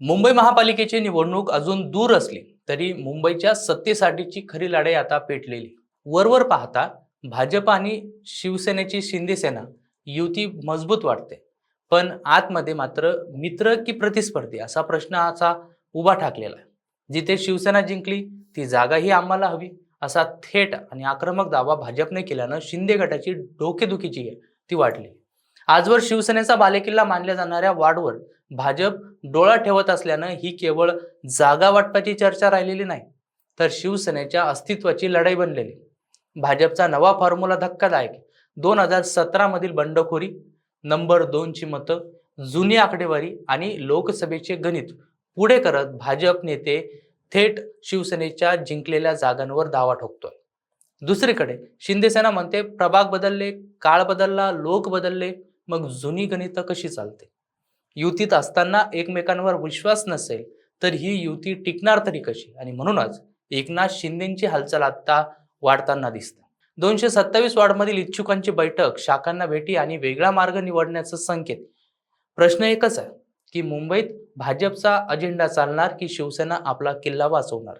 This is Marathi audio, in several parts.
मुंबई महापालिकेची निवडणूक अजून दूर असली तरी मुंबईच्या सत्तेसाठीची खरी लढाई आता पेटलेली. वरवर पाहता भाजप आणि शिवसेनेची शिंदेसेना युती मजबूत वाटते. पण आतमध्ये मात्र मित्र की प्रतिस्पर्धी असा प्रश्न असा उभा ठाकलेला आहे. जिथे शिवसेना जिंकली ती जागाही आम्हाला हवी असा थेट आणि आक्रमक दावा भाजपने केल्यानं शिंदे गटाची डोकेदुखीची आहे ती वाटली. आजवर शिवसेनेचा बालेकिल्ला मानल्या जाणाऱ्या वाढवर भाजप डोळा ठेवत असल्यानं ही केवळ जागा वाटपाची चर्चा राहिलेली नाही तर शिवसेनेच्या अस्तित्वाची लढाई बनलेली. भाजपचा नवा फॉर्म्युला धक्कादायक. दोन हजार सतरामधील बंडखोरी नंबर दोनची मतं जुनी आकडेवारी आणि लोकसभेचे गणित पुढे करत भाजप नेते थेट शिवसेनेच्या जिंकलेल्या जागांवर दावा ठोकतोय. दुसरीकडे शिंदेसेना म्हणते प्रभाग बदलले काळ बदलला लोक बदलले मग जुनी गणितं कशी चालते? युतीत असताना एकमेकांवर विश्वास नसेल तर ही युती टिकणार तरी कशी? आणि म्हणूनच एकनाथ शिंदेची हालचाल आता वाढताना दिसते. दोनशे सत्तावीस वार्डमधील इच्छुकांची बैठक शाखांना भेटी आणि वेगळा मार्ग निवडण्याचा संकेत. प्रश्न एकच आहे की मुंबईत भाजपचा अजेंडा चालणार की शिवसेना आपला किल्ला वाचवणार?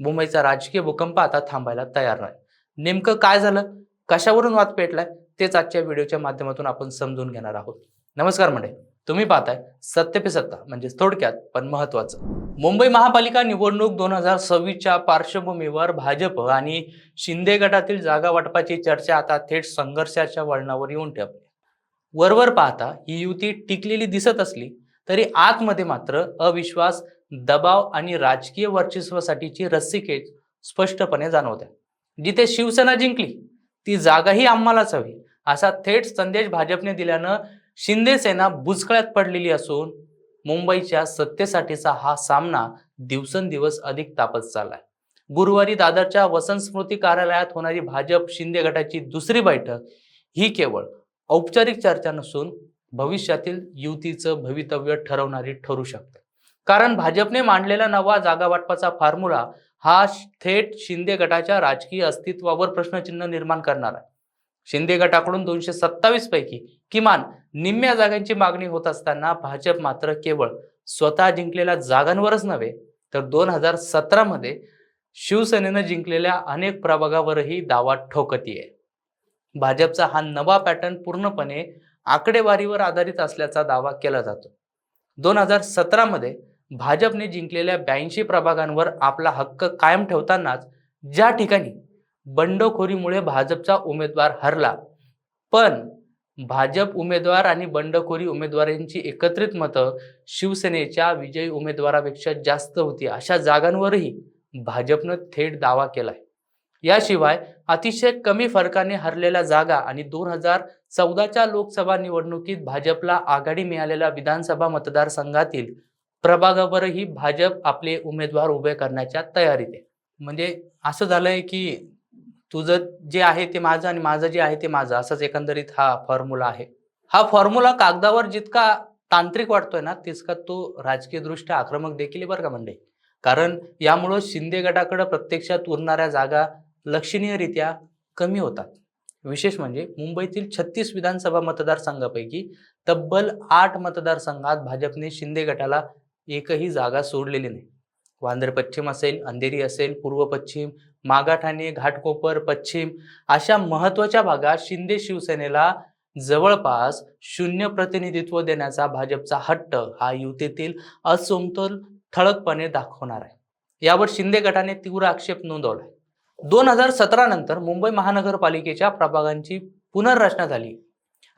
मुंबईचा राजकीय भूकंप आता थांबायला तयार नाही. नेमकं काय झालं? कशावरून वाद पेटलाय? तेच आजच्या व्हिडिओच्या माध्यमातून आपण समजून घेणार आहोत. नमस्कार मंडळी तुम्ही पाहताय सत्य पे सत्ता म्हणजे थोडक्यात पण महत्वाचं मुंबई महापालिका निवडणूक दोन हजार सव्वीसच्या पार्श्वभूमीवर भाजप आणि शिंदे गटातील जागा वाटपाची चर्चा आता थेट संघर्षाच्या वळणावर येऊन ठेवली. वरवर पाहता ही युती टिकलेली दिसत असली तरी आतमध्ये मात्र अविश्वास दबाव आणि राजकीय वर्चस्वासाठीची रस्सीखेच स्पष्टपणे जाणवते जिथे शिवसेना जिंकली ती जागाही आम्हालाच हवी. असा थेट संदेश भाजपने दिल्यानं शिंदे सेना बुचकळ्यात पडलेली असून मुंबईच्या सत्तेसाठीचा हा सामना दिवसेंदिवस अधिक तापत चाललाय. गुरुवारी दादरच्या वसंत स्मृती कार्यालयात होणारी भाजप शिंदे गटाची दुसरी बैठक ही केवळ औपचारिक चर्चा नसून भविष्यातील युतीचं भवितव्य ठरवणारी ठरू शकते. कारण भाजपने मांडलेला नवा जागा वाटपाचा फॉर्म्युला हा थेट शिंदे गटाच्या राजकीय अस्तित्वावर प्रश्नचिन्ह निर्माण करणार आहे. शिंदे गटाकडून दोनशे सत्तावीस पैकी किमान निम्म्या जागांची मागणी होत असताना भाजप मात्र केवळ स्वतः जिंकलेल्या जागांवरच नव्हे तर दोन हजार सतरामध्ये शिवसेनेनं जिंकलेल्या अनेक प्रभागावरही दावा ठोकतीये. भाजपचा हा नवा पॅटर्न पूर्णपणे आकडेवारीवर आधारित असल्याचा दावा केला जातो. दोन हजार सतरामध्ये भाजपने जिंकलेल्या ब्याऐंशी प्रभागांवर आपला हक्क कायम ठेवतानाच ज्या ठिकाणी बंडखोरीमुळे भाजपचा उमेदवार हरला पण भाजप उमेदवार आणि बंडखोरी उमेदवारांची एकत्रित मतं शिवसेनेच्या विजयी उमेदवारापेक्षा जास्त होती अशा जागांवरही भाजपनं थेट दावा केलाय. याशिवाय अतिशय कमी फरकाने हरलेल्या जागा आणि दोन हजार चौदाच्या लोकसभा निवडणुकीत भाजपला आघाडी मिळालेल्या विधानसभा मतदारसंघातील प्रभागावरही भाजप आपले उमेदवार उभे करण्याच्या तयारीत आहे. म्हणजे असं झालंय की तुझं जे आहे ते माझं आणि माझं जे आहे ते माझं असंच एकंदरीत हा फॉर्म्युला आहे. हा फॉर्म्युला कागदावर जितका तांत्रिक वाटतोय ना तितका तो राजकीयदृष्ट्या आक्रमक देखील बरं का म्हणजे कारण यामुळं शिंदे गटाकडं प्रत्यक्षात उरणाऱ्या जागा लक्षणीयरित्या कमी होतात. विशेष म्हणजे मुंबईतील छत्तीस विधानसभा मतदारसंघापैकी तब्बल आठ मतदारसंघात भाजपने शिंदे गटाला एकही जागा सोडलेली नाही. वांद्र पश्चिम असेल अंधेरी असेल पूर्व पश्चिम मागाठाणे घाटकोपर पश्चिम अशा महत्त्वाच्या भागात शिंदे शिवसेनेला जवळपास शून्य प्रतिनिधित्व देण्याचा भाजपचा हट्ट हा युतीतील असमतोल ठळकपणे दाखवणार आहे. यावर शिंदे गटाने तीव्र आक्षेप नोंदवला दोन हजार सतरा नंतर मुंबई महानगरपालिकेच्या प्रभागांची पुनर्रचना झाली.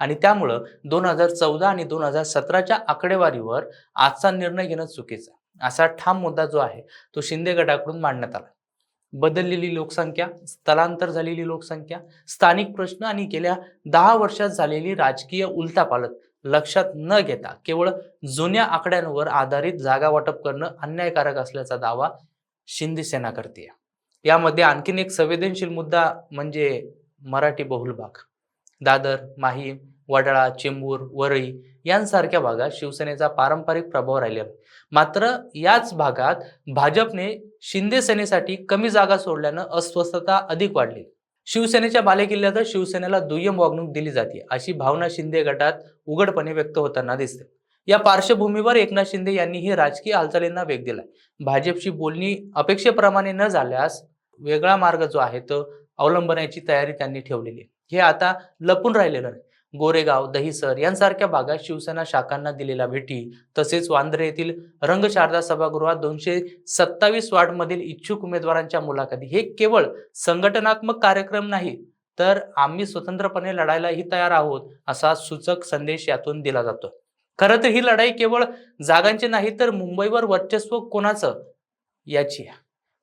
आणि त्यामुळं दोन हजार चौदा आणि दोन हजार सतराच्या आकडेवारीवर आजचा निर्णय घेणं चुकीचं असा ठाम मुद्दा जो आहे तो शिंदे गटाकडून मांडण्यात आला. बदललेली लोकसंख्या स्थलांतर झालेली लोकसंख्या स्थानिक प्रश्न आणि गेल्या दहा वर्षात झालेली राजकीय उलटापालट लक्षात न घेता केवळ जुन्या आकड्यांवर आधारित जागा वाटप करणं अन्यायकारक असल्याचा दावा शिंदे सेना करते यामध्ये आणखीन एक संवेदनशील मुद्दा म्हणजे मराठी बहुल भाग दादर माहीम वडाळा चेंबूर वरळी यांसारख्या भागात शिवसेनेचा पारंपरिक प्रभाव राहिला. मात्र याच भागात भाजपने शिंदे सेनेसाठी कमी जागा सोडल्यानं अस्वस्थता अधिक वाढली. शिवसेनेच्या बालेकिल्ल्यातच शिवसेनेला दुय्यम वागणूक दिली जाते अशी भावना शिंदे गटात उघडपणे व्यक्त होताना दिसते. या पार्श्वभूमीवर एकनाथ शिंदे यांनीही राजकीय हालचालींना वेग दिलाय. भाजपची बोलणी अपेक्षेप्रमाणे न झाल्यास वेगळा मार्ग जो आहे तो अवलंबण्याची तयारी त्यांनी ठेवलेली आहे. हे आता लपून राहिलेलं नाही. गोरेगाव दहिसर यांसारख्या भागात शिवसेना शाखांना दिलेल्या भेटी तसेच वांद्रे येथील रंगशारदा सभागृहात दोनशे सत्तावीस वार्डमधील इच्छुक उमेदवारांच्या मुलाखती. हे केवळ संघटनात्मक कार्यक्रम नाही तर आम्ही स्वतंत्रपणे लढायलाही तयार आहोत असा सूचक संदेश यातून दिला जातो. खरं तर ही लढाई केवळ जागांची नाही तर मुंबईवर वर्चस्व कोणाचं? याची.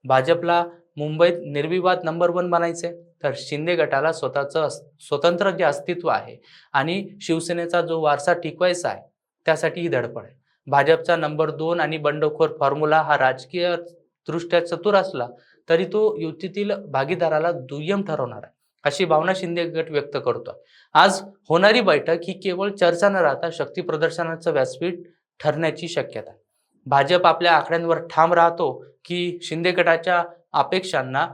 भाजपला मुंबईत निर्विवाद नंबर वन बनायचंय. तर शिंदे गटाला स्वतःचं स्वतंत्र जे अस्तित्व आहे आणि शिवसेनेचा जो वारसा टिकवायचा आहे त्यासाठी ही धडपड आहे. भाजपचा नंबर दोन आणि बंडखोर फॉर्म्युला हा राजकीय दृष्ट्या चतुर असला तरी तो युतीतील भागीदाराला दुय्यम ठरवणार आहे अशी भावना शिंदे गट व्यक्त करतो आज होणारी बैठक ही केवळ चर्चा न राहता शक्ती प्रदर्शनाचं व्यासपीठ ठरण्याची शक्यता आहे. भाजप आपल्या आकड्यांवर ठाम राहतो की शिंदे गटाच्या अपेक्षांना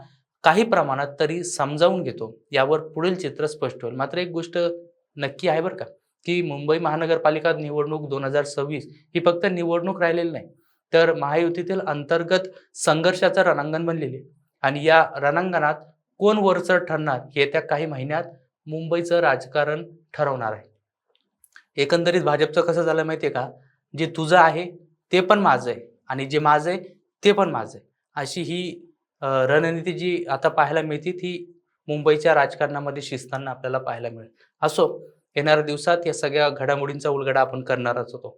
काही प्रमाणात तरी समजावून घेतो. यावर पुढील चित्र स्पष्ट होईल. मात्र एक गोष्ट नक्की आहे बरं का की मुंबई महानगरपालिका निवडणूक दोन हजार सव्वीस ही फक्त निवडणूक राहिलेली नाही तर महायुतीतील अंतर्गत संघर्षाचं रणांगण बनलेली आहे. आणि या रणांगणात कोण वरचढ ठरणार येत्या काही महिन्यात मुंबईचं राजकारण ठरवणार आहे. एकंदरीत भाजपचं कसं झालं माहितीये का? जे तुझं आहे ते पण माझं आहे आणि जे माझं आहे ते पण माझं आहे. अशी ही रणनीती जी आता पाहायला मिळते ती मुंबईच्या राजकारणामध्ये शिजताना आपल्याला पाहायला मिळेल. असो येणाऱ्या दिवसात या सगळ्या घडामोडींचा उलगडा आपण करणारच होतो.